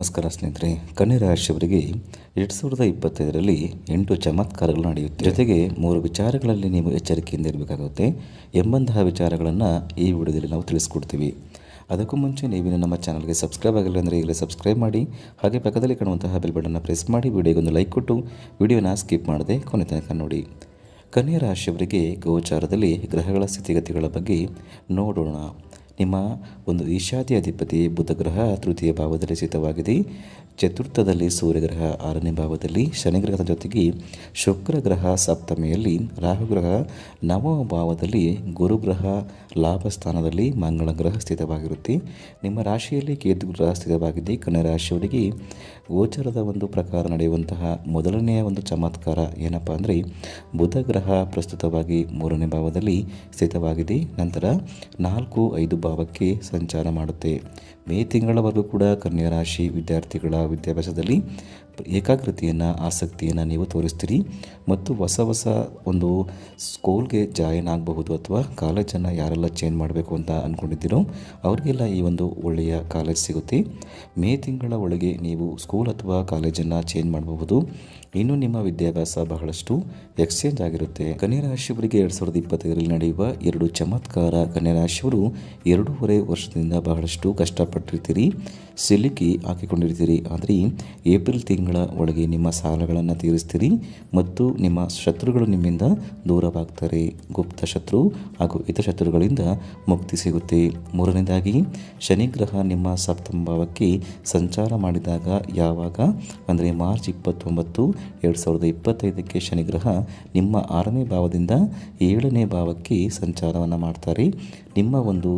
ನಮಸ್ಕಾರ ಸ್ನೇಹಿತರೆ. ಕನ್ಯ ರಾಶಿಯವರಿಗೆ ಎರಡು ಸಾವಿರದ ಇಪ್ಪತ್ತೈದರಲ್ಲಿ ಎಂಟು ಚಮತ್ಕಾರಗಳು ನಡೆಯುತ್ತೆ. ಜೊತೆಗೆ ಮೂರು ವಿಚಾರಗಳಲ್ಲಿ ನೀವು ಎಚ್ಚರಿಕೆಯಿಂದ ಇರಬೇಕಾಗುತ್ತೆ. ಎಂಬಂತಹ ವಿಚಾರಗಳನ್ನು ಈ ವಿಡಿಯೋದಲ್ಲಿ ನಾವು ತಿಳಿಸ್ಕೊಡ್ತೀವಿ. ಅದಕ್ಕೂ ಮುಂಚೆ ನೀವು ನಮ್ಮ ಚಾನಲ್ಗೆ ಸಬ್ಸ್ಕ್ರೈಬ್ ಆಗಿಲ್ಲ ಅಂದರೆ ಈಗಲೇ ಸಬ್ಸ್ಕ್ರೈಬ್ ಮಾಡಿ, ಹಾಗೆ ಪಕ್ಕದಲ್ಲಿ ಕಾಣುವಂತಹ ಬೆಲ್ ಬಟನ್ನ ಪ್ರೆಸ್ ಮಾಡಿ ವಿಡಿಯೋಗೊಂದು ಲೈಕ್ ಕೊಟ್ಟು ವಿಡಿಯೋನ ಸ್ಕಿಪ್ ಮಾಡದೆ ಕೊನೆ ತನಕ ನೋಡಿ. ಕನ್ಯಾ ರಾಶಿಯವರಿಗೆ ಗೋಚಾರದಲ್ಲಿ ಗ್ರಹಗಳ ಸ್ಥಿತಿಗತಿಗಳ ಬಗ್ಗೆ ನೋಡೋಣ. ನಿಮ್ಮ ಒಂದು ಈಶಾದಿ ಅಧಿಪತಿ ಬುಧಗ್ರಹ ತೃತೀಯ ಭಾವದಲ್ಲಿ ಸ್ಥಿತವಾಗಿದೆ. ಚತುರ್ಥದಲ್ಲಿ ಸೂರ್ಯಗ್ರಹ, ಆರನೇ ಭಾವದಲ್ಲಿ ಶನಿಗ್ರಹದ ಜೊತೆಗೆ ಶುಕ್ರ ಗ್ರಹ ಸಪ್ತಮಿಯಲ್ಲಿ ರಾಹುಗ್ರಹ, ನವಮ ಭಾವದಲ್ಲಿ ಗುರುಗ್ರಹ, ಲಾಭ ಸ್ಥಾನದಲ್ಲಿ ಮಂಗಳ ಗ್ರಹ ಸ್ಥಿತವಾಗಿರುತ್ತೆ. ನಿಮ್ಮ ರಾಶಿಯಲ್ಲಿ ಕೇತು ಗ್ರಹ ಸ್ಥಿತವಾಗಿದೆ. ಕನ್ಯಾ ರಾಶಿಯವರಿಗೆ ಗೋಚರದ ಒಂದು ಪ್ರಕಾರ ನಡೆಯುವಂತಹ ಮೊದಲನೆಯ ಒಂದು ಚಮತ್ಕಾರ ಏನಪ್ಪ ಅಂದರೆ ಬುಧ ಗ್ರಹ ಪ್ರಸ್ತುತವಾಗಿ ಮೂರನೇ ಭಾವದಲ್ಲಿ ಸ್ಥಿತವಾಗಿದೆ. ನಂತರ ನಾಲ್ಕು, ಐದು ಭಾವಕ್ಕೆ ಸಂಚಾರ ಮಾಡುತ್ತೆ. ಮೇ ತಿಂಗಳವರೆಗೂ ಕೂಡ ಕನ್ಯಾ ರಾಶಿ ವಿದ್ಯಾರ್ಥಿಗಳ ವಿದ್ಯಾಭ್ಯಾಸದಲ್ಲಿ ಏಕಾಗ್ರತೆಯನ್ನು, ಆಸಕ್ತಿಯನ್ನು ನೀವು ತೋರಿಸ್ತೀರಿ ಮತ್ತು ಹೊಸ ಹೊಸ ಒಂದು ಸ್ಕೂಲ್ಗೆ ಜಾಯಿನ್ ಆಗಬಹುದು ಅಥವಾ ಕಾಲೇಜನ್ನು ಯಾರೆಲ್ಲ ಚೇಂಜ್ ಮಾಡಬೇಕು ಅಂತ ಅಂದ್ಕೊಂಡಿದ್ದೀರೋ ಅವರಿಗೆಲ್ಲ ಈ ಒಂದು ಒಳ್ಳೆಯ ಕಾಲೇಜ್ ಸಿಗುತ್ತೆ. ಮೇ ತಿಂಗಳ ಒಳಗೆ ನೀವು ಸ್ಕೂಲ್ ಅಥವಾ ಕಾಲೇಜನ್ನು ಚೇಂಜ್ ಮಾಡಬಹುದು. ಇನ್ನು ನಿಮ್ಮ ವಿದ್ಯಾಭ್ಯಾಸ ಬಹಳಷ್ಟು ಎಕ್ಸ್ಚೇಂಜ್ ಆಗಿರುತ್ತೆ. ಕನ್ಯಾ ರಾಶಿಯವರಿಗೆ ಎರಡು ಸಾವಿರದ ಇಪ್ಪತ್ತೈದರಲ್ಲಿ ನಡೆಯುವ ಎರಡು ಚಮತ್ಕಾರ ಕನ್ಯಾ ರಾಶಿಯವರು ಎರಡೂವರೆ ವರ್ಷದಿಂದ ಬಹಳಷ್ಟು ಕಷ್ಟಪಟ್ಟಿರ್ತೀರಿ ಸಿಲುಕಿ ಹಾಕಿಕೊಂಡಿರ್ತೀರಿ ಆದರೆ ಏಪ್ರಿಲ್ ತಿಂಗಳ ಒಳಗೆ ನಿಮ್ಮ ಸಾಲಗಳನ್ನು ತೀರಿಸ್ತೀರಿ ಮತ್ತು ನಿಮ್ಮ ಶತ್ರುಗಳು ನಿಮ್ಮಿಂದ ದೂರವಾಗ್ತಾರೆ. ಗುಪ್ತ ಶತ್ರು ಹಾಗೂ ಹಿತಶತ್ರುಗಳಿಂದ ಮುಕ್ತಿ ಸಿಗುತ್ತೆ. ಮೂರನೇದಾಗಿ, ಶನಿಗ್ರಹ ನಿಮ್ಮ ಸಪ್ತಮ ಭಾವಕ್ಕೆ ಸಂಚಾರ ಮಾಡಿದಾಗ ಯಾವಾಗ? ಅಂದರೆ ಮಾರ್ಚ್ ಇಪ್ಪತ್ತೊಂಬತ್ತು, ಎರಡು ಸಾವಿರದ ಇಪ್ಪತ್ತೈದಕ್ಕೆ ಶನಿಗ್ರಹ ನಿಮ್ಮ ಆರನೇ ಭಾವದಿಂದ ಏಳನೇ ಭಾವಕ್ಕೆ ಸಂಚಾರವನ್ನು ಮಾಡ್ತಾರೆ. ನಿಮ್ಮ ಒಂದು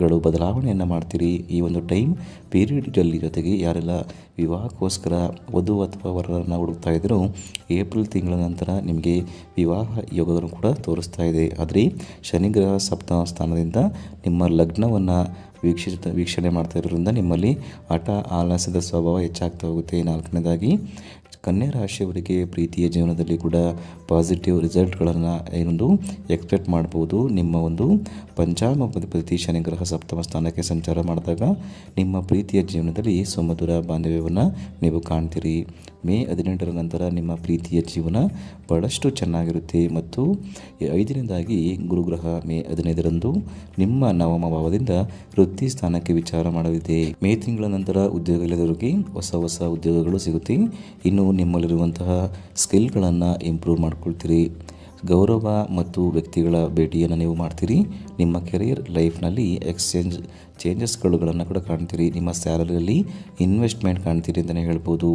ಜಾಬ್ಗಳು ಬದಲಾವಣೆಯನ್ನು ಮಾಡ್ತೀರಿ? ಈ ಒಂದು ಟೈಮ್ ಪೀರಿಯಡಲ್ಲಿ ಜೊತೆಗೆ ಯಾರೆಲ್ಲ ವಿವಾಹಕ್ಕೋಸ್ಕರ ವಧು ಅಥವಾ ವರರನ್ನು ಹುಡುಕ್ತಾ ಇದ್ದರೂ ಏಪ್ರಿಲ್ ತಿಂಗಳ ನಂತರ ನಿಮಗೆ ವಿವಾಹ ಯೋಗವನ್ನು ಕೂಡ ತೋರಿಸ್ತಾ ಇದೆ. ಆದರೆ ಶನಿಗ್ರಹ ಸಪ್ತಮ ಸ್ಥಾನದಿಂದ ನಿಮ್ಮ ಲಗ್ನವನ್ನು ವೀಕ್ಷಿತ ವೀಕ್ಷಣೆ ಮಾಡ್ತಾ ಇರೋದ್ರಿಂದ ನಿಮ್ಮಲ್ಲಿ ಹಠ ಆಲಸ್ಯದ ಸ್ವಭಾವ ಹೆಚ್ಚಾಗ್ತಾ ಹೋಗುತ್ತೆ. ನಾಲ್ಕನೇದಾಗಿ ಕನ್ಯಾ ರಾಶಿಯವರಿಗೆ ಪ್ರೀತಿಯ ಜೀವನದಲ್ಲಿ ಕೂಡ ಪಾಸಿಟಿವ್ ರಿಸಲ್ಟ್ಗಳನ್ನು ಏನೊಂದು ಎಕ್ಸ್ಪೆಕ್ಟ್ ಮಾಡ್ಬೋದು. ನಿಮ್ಮ ಒಂದು ಪಂಚಾಮ ಪ್ರತಿ ಶನಿಗ್ರಹ ಸಪ್ತಮ ಸ್ಥಾನಕ್ಕೆ ಸಂಚಾರ ಮಾಡಿದಾಗ ನಿಮ್ಮ ಪ್ರೀತಿಯ ಜೀವನದಲ್ಲಿ ಸುಮಧುರ ಬಾಂಧವ್ಯವನ್ನು ನೀವು ಕಾಣ್ತೀರಿ. ಮೇ ಹದಿನೆಂಟರ ನಂತರ ನಿಮ್ಮ ಪ್ರೀತಿಯ ಜೀವನ ಬಹಳಷ್ಟು ಚೆನ್ನಾಗಿರುತ್ತೆ. ಮತ್ತು ಐದನೇದಾಗಿ ಗುರುಗ್ರಹ ಮೇ ಹದಿನೈದರಂದು ನಿಮ್ಮ ನವಮ ಭಾವದಿಂದ ವೃತ್ತಿ ಸ್ಥಾನಕ್ಕೆ ವಿಚಾರ ಮಾಡಲಿದೆ. ಮೇ ತಿಂಗಳ ನಂತರ ಉದ್ಯೋಗ ಇಲ್ಲದವರಿಗೆ ಹೊಸ ಹೊಸ ಉದ್ಯೋಗಗಳು ಸಿಗುತ್ತೆ. ಇನ್ನು ನಿಮ್ಮಲ್ಲಿರುವಂತಹ ಸ್ಕಿಲ್ಗಳನ್ನು ಇಂಪ್ರೂವ್ ಮಾಡ್ಕೊಳ್ತೀರಿ. ಗೌರವ ಮತ್ತು ವ್ಯಕ್ತಿಗಳ ಭೇಟಿಯನ್ನು ನೀವು ಮಾಡ್ತೀರಿ. ನಿಮ್ಮ ಕೆರಿಯರ್ ಲೈಫ್ನಲ್ಲಿ ಎಕ್ಸ್ಚೇಂಜ್ ಚೇಂಜಸ್ಗಳುಗಳನ್ನು ಕೂಡ ಕಾಣ್ತೀರಿ. ನಿಮ್ಮ ಸ್ಯಾಲರಿಯಲ್ಲಿ ಇನ್ವೆಸ್ಟ್ಮೆಂಟ್ ಕಾಣ್ತೀರಿ ಅಂತಲೇ ಹೇಳ್ಬೋದು.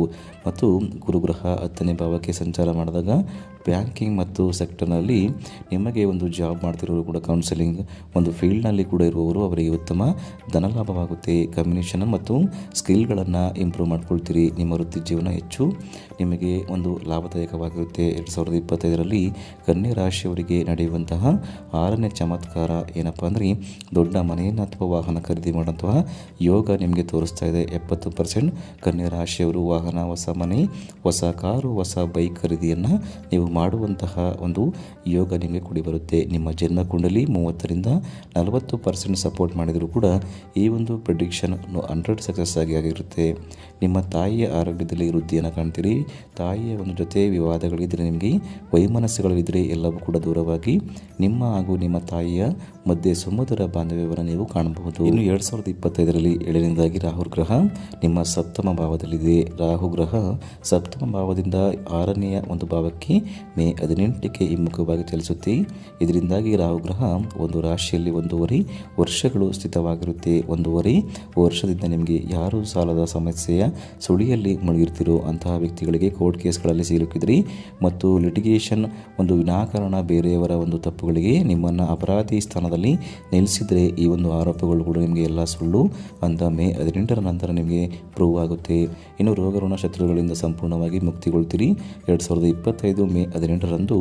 ಮತ್ತು ಗುರುಗ್ರಹ ಹತ್ತನೇ ಭಾವಕ್ಕೆ ಸಂಚಾರ ಮಾಡಿದಾಗ ಬ್ಯಾಂಕಿಂಗ್ ಮತ್ತು ಸೆಕ್ಟರ್ನಲ್ಲಿ ನಿಮಗೆ ಒಂದು ಜಾಬ್ ಮಾಡ್ತಿರೋರು ಕೂಡ ಕೌನ್ಸಿಲಿಂಗ್, ಒಂದು ಫೀಲ್ಡ್ನಲ್ಲಿ ಕೂಡ ಇರುವವರು ಅವರಿಗೆ ಉತ್ತಮ ಧನಲಾಭವಾಗುತ್ತೆ. ಕಮ್ಯುನಿಕೇಷನ್ ಮತ್ತು ಸ್ಕಿಲ್ಗಳನ್ನು ಇಂಪ್ರೂವ್ ಮಾಡ್ಕೊಳ್ತೀರಿ. ನಿಮ್ಮ ವೃತ್ತಿ ಜೀವನ ಹೆಚ್ಚು ನಿಮಗೆ ಒಂದು ಲಾಭದಾಯಕವಾಗಿರುತ್ತೆ. ಎರಡು ಸಾವಿರದ ಇಪ್ಪತ್ತೈದರಲ್ಲಿ ಕನ್ಯರಾಶಿಯವರಿಗೆ ನಡೆಯುವಂತಹ ಆರನೇ ಚಮತ್ಕಾರ ಏನಪ್ಪ ಅಂದರೆ ದೊಡ್ಡ ಮನೆಯನ್ನು ಅಥವಾ ವಾಹನ ಖರೀದಿ ಮಾಡುವಂತಹ ಯೋಗ ನಿಮಗೆ ತೋರಿಸ್ತಾ ಇದೆ. ಎಪ್ಪತ್ತು ಪರ್ಸೆಂಟ್ ಕನ್ಯಾ ರಾಶಿಯವರು ವಾಹನ, ಹೊಸ ಮನೆ, ಹೊಸ ಕಾರು, ಹೊಸ ಬೈಕ್ ಖರೀದಿಯನ್ನು ನೀವು ಮಾಡುವಂತಹ ಒಂದು ಯೋಗ ನಿಮಗೆ ಕೂಡಿ ಬರುತ್ತೆ. ನಿಮ್ಮ ಜನ್ಮ ಕುಂಡಲಿ ಮೂವತ್ತರಿಂದ ನಲವತ್ತು ಪರ್ಸೆಂಟ್ ಸಪೋರ್ಟ್ ಮಾಡಿದರೂ ಕೂಡ ಈ ಒಂದು ಪ್ರಿಡಿಕ್ಷನ್ ಹಂಡ್ರೆಡ್ ಸಕ್ಸಸ್ ಆಗಿ ಆಗಿರುತ್ತೆ. ನಿಮ್ಮ ತಾಯಿಯ ಆರೋಗ್ಯದಲ್ಲಿ ವೃದ್ಧಿಯನ್ನು ಕಾಣ್ತೀರಿ. ತಾಯಿಯ ಒಂದು ಜೊತೆ ವಿವಾದಗಳಿದ್ದರೆ ನಿಮಗೆ ವೈಮನಸ್ಸುಗಳಿದ್ದರೆ ಎಲ್ಲವೂ ಕೂಡ ದೂರವಾಗಿ ನಿಮ್ಮ ಹಾಗೂ ನಿಮ್ಮ ತಾಯಿಯ ಮಧ್ಯೆ ಸುಮಧುರ ಬಾಂಧವ್ಯವನ್ನು ನೀವು ಕಾಣಬಹುದು. ಇನ್ನು ಎರಡು ಸಾವಿರದ ಇಪ್ಪತ್ತೈದರಲ್ಲಿ ಏಳನೇದಾಗಿ ರಾಹು ಗ್ರಹ ನಿಮ್ಮ ಸಪ್ತಮ ಭಾವದಲ್ಲಿದೆ. ರಾಹು ಗ್ರಹ ಸಪ್ತಮ ಭಾವದಿಂದ ಆರನೆಯ ಒಂದು ಭಾವಕ್ಕೆ ಮೇ ಹದಿನೆಂಟಕ್ಕೆ ಹಿಮ್ಮುಖವಾಗಿ ಚಲಿಸುತ್ತೆ. ಇದರಿಂದಾಗಿ ರಾಹು ಗ್ರಹ ಒಂದು ರಾಶಿಯಲ್ಲಿ ಒಂದೂವರೆ ವರ್ಷಗಳು ಸ್ಥಿತವಾಗಿರುತ್ತೆ. ಒಂದೂವರೆ ವರ್ಷದಿಂದ ನಿಮಗೆ ಯಾರು ಸಾಲದ ಸಮಸ್ಯೆಯ ಸುಳಿಯಲ್ಲಿ ಮುಳುಗಿರ್ತಿರೋ ಅಂತಹ ವ್ಯಕ್ತಿಗಳಿಗೆ ಕೋರ್ಟ್ ಕೇಸ್ಗಳಲ್ಲಿ ಸಿಲುಕಿದ್ರಿ. ಮತ್ತು ಲಿಟಿಗೇಷನ್ ಒಂದು ವಿನಾಕಾರಣ ಬೇರೆಯವರ ಒಂದು ತಪ್ಪುಗಳಿಗೆ ನಿಮ್ಮನ್ನು ಅಪರಾಧಿ ಸ್ಥಾನದಲ್ಲಿ ನಿಲ್ಲಿಸಿದರೆ ಈ ಒಂದು ಆರೋಪಗಳು ಕೂಡ ನಿಮಗೆ ಎಲ್ಲ ಸುಳ್ಳು. ಅಂತ ಮೇ ಹದಿನೆಂಟರ ನಂತರ ನಿಮಗೆ ಪ್ರೂವ್ ಆಗುತ್ತೆ. ಇನ್ನು ರೋಗ ಋಣ ಶತ್ರುಗಳಿಂದ ಸಂಪೂರ್ಣವಾಗಿ ಮುಕ್ತಿಗೊಳ್ತೀರಿ. ಎರಡು ಸಾವಿರದ ಇಪ್ಪತ್ತೈದು ಮೇ ಹದಿನೆಂಟರಂದು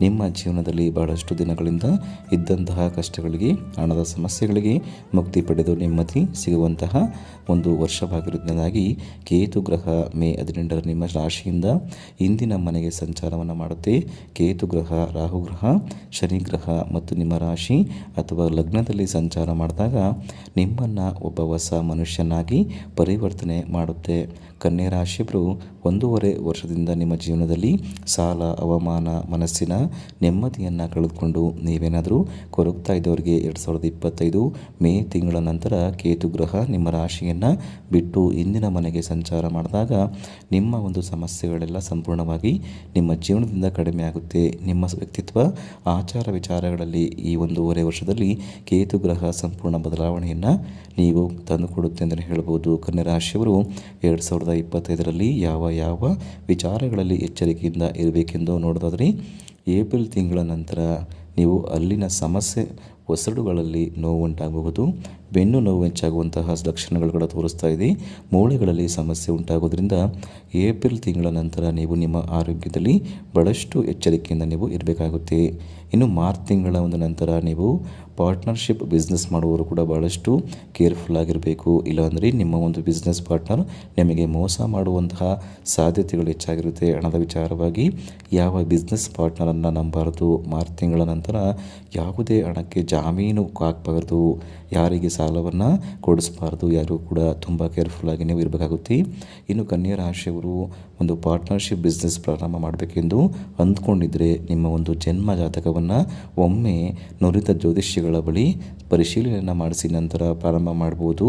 ನಿಮ್ಮ ಜೀವನದಲ್ಲಿ ಬಹಳಷ್ಟು ದಿನಗಳಿಂದ ಇದ್ದಂತಹ ಕಷ್ಟಗಳಿಗೆ, ಹಣದ ಸಮಸ್ಯೆಗಳಿಗೆ ಮುಕ್ತಿ ಪಡೆದು ನೆಮ್ಮದಿ ಸಿಗುವಂತಹ ಒಂದು ವರ್ಷವಾಗಿರುವುದರಿಂದಾಗಿ ಕೇತು ಗ್ರಹ ಮೇ ಹದಿನೆಂಟರ ನಿಮ್ಮ ರಾಶಿಯಿಂದ ಇಂದಿನ ಮನೆಗೆ ಸಂಚಾರವನ್ನು ಮಾಡುತ್ತೆ. ಕೇತು ಗ್ರಹ, ರಾಹು ಗ್ರಹ, ಶನಿ ಗ್ರಹ ಮತ್ತು ನಿಮ್ಮ ರಾಶಿ ಅಥವಾ ಲಗ್ನದಲ್ಲಿ ಸಂಚಾರ ಮಾಡಿದಾಗ ನಿಮ್ಮನ್ನು ಒಬ್ಬ ಹೊಸ ಮನುಷ್ಯನಾಗಿ ಪರಿವರ್ತನೆ ಮಾಡುತ್ತೆ. ಕನ್ಯಾ ರಾಶಿಯವರು ಒಂದೂವರೆ ವರ್ಷದಿಂದ ನಿಮ್ಮ ಜೀವನದಲ್ಲಿ ಸಾಲ, ಅವಮಾನ, ಮನಸ್ಸಿನ ನೆಮ್ಮದಿಯನ್ನು ಕಳೆದುಕೊಂಡು ನೀವೇನಾದರೂ ಕೊರಗ್ತಾ ಇದ್ದವರಿಗೆ ಎರಡು ಸಾವಿರದ ಇಪ್ಪತ್ತೈದು ಮೇ ತಿಂಗಳ ನಂತರ ಕೇತು ಗ್ರಹ ನಿಮ್ಮ ರಾಶಿಯನ್ನು ಬಿಟ್ಟು ಇಂದಿನ ಮನೆಗೆ ಸಂಚಾರ ಮಾಡಿದಾಗ ನಿಮ್ಮ ಒಂದು ಸಮಸ್ಯೆಗಳೆಲ್ಲ ಸಂಪೂರ್ಣವಾಗಿ ನಿಮ್ಮ ಜೀವನದಿಂದ ಕಡಿಮೆ ನಿಮ್ಮ ವ್ಯಕ್ತಿತ್ವ, ಆಚಾರ ವಿಚಾರಗಳಲ್ಲಿ ಈ ಒಂದೂವರೆ ವರ್ಷದಲ್ಲಿ ಕೇತು ಗ್ರಹ ಸಂಪೂರ್ಣ ಬದಲಾವಣೆಯನ್ನು ನೀವು ತಂದುಕೊಡುತ್ತೆ ಅಂತಲೇ ಹೇಳ್ಬೋದು. ರಾಶಿಯವರು ಎರಡು ಸಾವಿರದ ಇಪ್ಪತ್ತೈದರಲ್ಲಿ ಯಾವ ಯಾವ ವಿಚಾರಗಳಲ್ಲಿ ಎಚ್ಚರಿಕೆಯಿಂದ ಇರಬೇಕೆಂದು ನೋಡೋದಾದ್ರೆ, ಏಪ್ರಿಲ್ ತಿಂಗಳ ನಂತರ ನೀವು ಅಲ್ಲಿನ ಸಮಸ್ಯೆ, ಒಸಡುಗಳಲ್ಲಿ ನೋವು ಉಂಟಾಗಬಹುದು ಬೆನ್ನು ನೋವು ಹೆಚ್ಚಾಗುವಂತಹ ಲಕ್ಷಣಗಳು ಕೂಡ ತೋರಿಸ್ತಾ ಇದೆ. ಮೂಳೆಗಳಲ್ಲಿ ಸಮಸ್ಯೆ ಉಂಟಾಗೋದ್ರಿಂದ ಏಪ್ರಿಲ್ ತಿಂಗಳ ನಂತರ ನೀವು ನಿಮ್ಮ ಆರೋಗ್ಯದಲ್ಲಿ ಬಹಳಷ್ಟು ಎಚ್ಚರಿಕೆಯಿಂದ ನೀವು ಇರಬೇಕಾಗುತ್ತೆ. ಇನ್ನು ಮಾರ್ಚ್ ತಿಂಗಳ ಒಂದು ನಂತರ ನೀವು ಪಾರ್ಟ್ನರ್ಶಿಪ್ ಬಿಸ್ನೆಸ್ ಮಾಡುವವರು ಕೂಡ ಭಾಳಷ್ಟು ಕೇರ್ಫುಲ್ ಆಗಿರಬೇಕು. ಇಲ್ಲಾಂದರೆ ನಿಮ್ಮ ಒಂದು ಬಿಸ್ನೆಸ್ ಪಾರ್ಟ್ನರ್ ನಿಮಗೆ ಮೋಸ ಮಾಡುವಂತಹ ಸಾಧ್ಯತೆಗಳು ಹೆಚ್ಚಾಗಿರುತ್ತೆ. ಹಣದ ವಿಚಾರವಾಗಿ ಯಾವ ಬಿಸ್ನೆಸ್ ಪಾರ್ಟ್ನರನ್ನು ನಂಬಾರದು? ಮಾರ್ಚ್ ತಿಂಗಳ ನಂತರ ಯಾವುದೇ ಹಣಕ್ಕೆ ಜಾಮೀನು ಹಾಕಬಾರ್ದು. ಯಾರಿಗೆ ಸಾಲವನ್ನು ಕೊಡಿಸಬಾರ್ದು. ಯಾರೂ ಕೂಡ ತುಂಬ ಕೇರ್ಫುಲ್ಲಾಗಿ ನೀವು ಇರಬೇಕಾಗುತ್ತೆ. ಇನ್ನು ಕನ್ಯಾ ರಾಶಿಯವರು ಒಂದು ಪಾರ್ಟ್ನರ್ಶಿಪ್ ಬಿಸ್ನೆಸ್ ಪ್ರಾರಂಭ ಮಾಡಬೇಕೆಂದು ಅಂದ್ಕೊಂಡಿದ್ದರೆ ನಿಮ್ಮ ಒಂದು ಜನ್ಮ ಜಾತಕವನ್ನು ಒಮ್ಮೆ ನುರಿತ ಜ್ಯೋತಿಷ್ಯಗಳ ಬಳಿ ಪರಿಶೀಲನೆಯನ್ನು ಮಾಡಿಸಿ ನಂತರ ಪ್ರಾರಂಭ ಮಾಡ್ಬೋದು.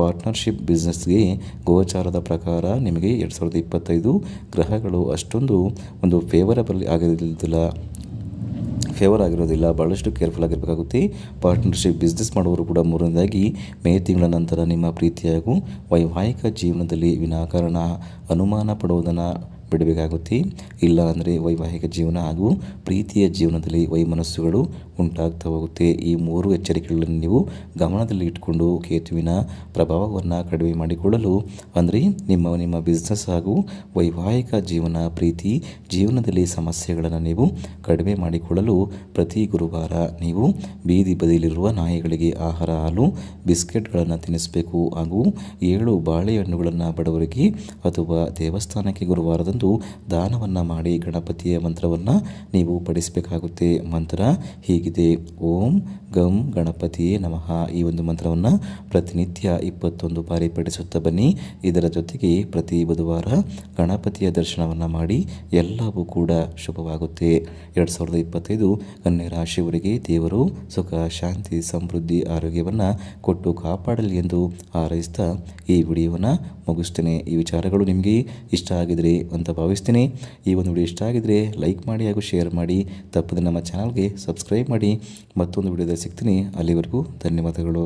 ಪಾರ್ಟ್ನರ್ಶಿಪ್ ಬಿಸ್ನೆಸ್ಗೆ ಗೋಚಾರದ ಪ್ರಕಾರ ನಿಮಗೆ ಎರಡು ಸಾವಿರದ ಇಪ್ಪತ್ತೈದು ಗ್ರಹಗಳು ಅಷ್ಟೊಂದು ಒಂದು ಫೇವರಬಲ್ ಆಗಿರೋದಿಲ್ಲ ಫೇವರ್ ಆಗಿರೋದಿಲ್ಲ. ಭಾಳಷ್ಟು ಕೇರ್ಫುಲ್ ಆಗಿರಬೇಕಾಗುತ್ತೆ. ಪಾರ್ಟ್ನರ್ಶಿಪ್ ಬಿಸ್ನೆಸ್ ಮಾಡುವವರು ಕೂಡ ಮೂರನೇದಾಗಿ ಮೇ ತಿಂಗಳ ನಂತರ ನಿಮ್ಮ ಪ್ರೀತಿಯಾಗೂ ವೈವಾಹಿಕ ಜೀವನದಲ್ಲಿ ವಿನಾಕಾರಣ ಅನುಮಾನ ಪಡುವುದನ್ನು ಬಿಡಬೇಕಾಗುತ್ತೆ. ಇಲ್ಲ ಅಂದರೆ ವೈವಾಹಿಕ ಜೀವನ ಹಾಗೂ ಪ್ರೀತಿಯ ಜೀವನದಲ್ಲಿ ವೈಮನಸ್ಸುಗಳು ಉಂಟಾಗ್ತಾ ಹೋಗುತ್ತೆ. ಈ ಮೂರು ಎಚ್ಚರಿಕೆಗಳನ್ನು ನೀವು ಗಮನದಲ್ಲಿ ಇಟ್ಕೊಂಡು ಕೇತುವಿನ ಪ್ರಭಾವವನ್ನು ಕಡಿಮೆ ಮಾಡಿಕೊಳ್ಳಲು, ಅಂದರೆ ನಿಮ್ಮ ನಿಮ್ಮ ಬಿಸ್ನೆಸ್ ಹಾಗೂ ವೈವಾಹಿಕ ಜೀವನ, ಪ್ರೀತಿ, ಜೀವನದಲ್ಲಿ ಸಮಸ್ಯೆಗಳನ್ನು ನೀವು ಕಡಿಮೆ ಮಾಡಿಕೊಳ್ಳಲು ಪ್ರತಿ ಗುರುವಾರ ನೀವು ಬೀದಿ ಬದಿಯಲ್ಲಿರುವ ನಾಯಿಗಳಿಗೆ ಆಹಾರ, ಹಾಲು, ಬಿಸ್ಕೆಟ್ಗಳನ್ನು ತಿನ್ನಿಸಬೇಕು ಹಾಗೂ ಏಳು ಬಾಳೆಹಣ್ಣುಗಳನ್ನು ಬಡವರಿಗೆ ಅಥವಾ ದೇವಸ್ಥಾನಕ್ಕೆ ಗುರುವಾರದಂದು ದಾನವನ್ನು ಮಾಡಿ ಗಣಪತಿಯ ಮಂತ್ರವನ್ನು ನೀವು ಪಡಿಸಬೇಕಾಗುತ್ತೆ ಮಂತ್ರ ಹೀಗಿದೆ ಓಂ ಗಂ ಗಣಪತಿಯೇ ನಮಃ. ಈ ಒಂದು ಮಂತ್ರವನ್ನು ಪ್ರತಿನಿತ್ಯ ಇಪ್ಪತ್ತೊಂದು ಬಾರಿ ಪಡಿಸುತ್ತಾ ಬನ್ನಿ. ಇದರ ಜೊತೆಗೆ ಪ್ರತಿ ಬುಧವಾರ ಗಣಪತಿಯ ದರ್ಶನವನ್ನು ಮಾಡಿ ಎಲ್ಲವೂ ಕೂಡ ಶುಭವಾಗುತ್ತೆ. ಎರಡು ಸಾವಿರದ ಇಪ್ಪತ್ತೈದು ಕನ್ಯಾ ರಾಶಿಯವರಿಗೆ ದೇವರು ಸುಖ, ಶಾಂತಿ, ಸಮೃದ್ಧಿ, ಆರೋಗ್ಯವನ್ನು ಕೊಟ್ಟು ಕಾಪಾಡಲಿ ಎಂದು ಹಾರೈಸ್ತಾ ಈ ವಿಡಿಯೋವನ್ನು ಮುಗಿಸ್ತೇನೆ. ಈ ವಿಚಾರಗಳು ನಿಮಗೆ ಇಷ್ಟ ಆಗಿದರೆ ಅಂತ ಭಾವಿಸ್ತೇನೆ. ಈ ಒಂದು ವಿಡಿಯೋ ಇಷ್ಟ ಆಗಿದರೆ ಲೈಕ್ ಮಾಡಿ ಹಾಗೂ ಶೇರ್ ಮಾಡಿ. ತಪ್ಪದೆ ನಮ್ಮ ಚಾನಲ್ಗೆ ಸಬ್ಸ್ಕ್ರೈಬ್ ಮಾಡಿ ಮತ್ತೊಂದು ವಿಡಿಯೋದಲ್ಲಿ ಸಿಗ್ತೀನಿ. ಅಲ್ಲಿವರೆಗೂ ಧನ್ಯವಾದಗಳು.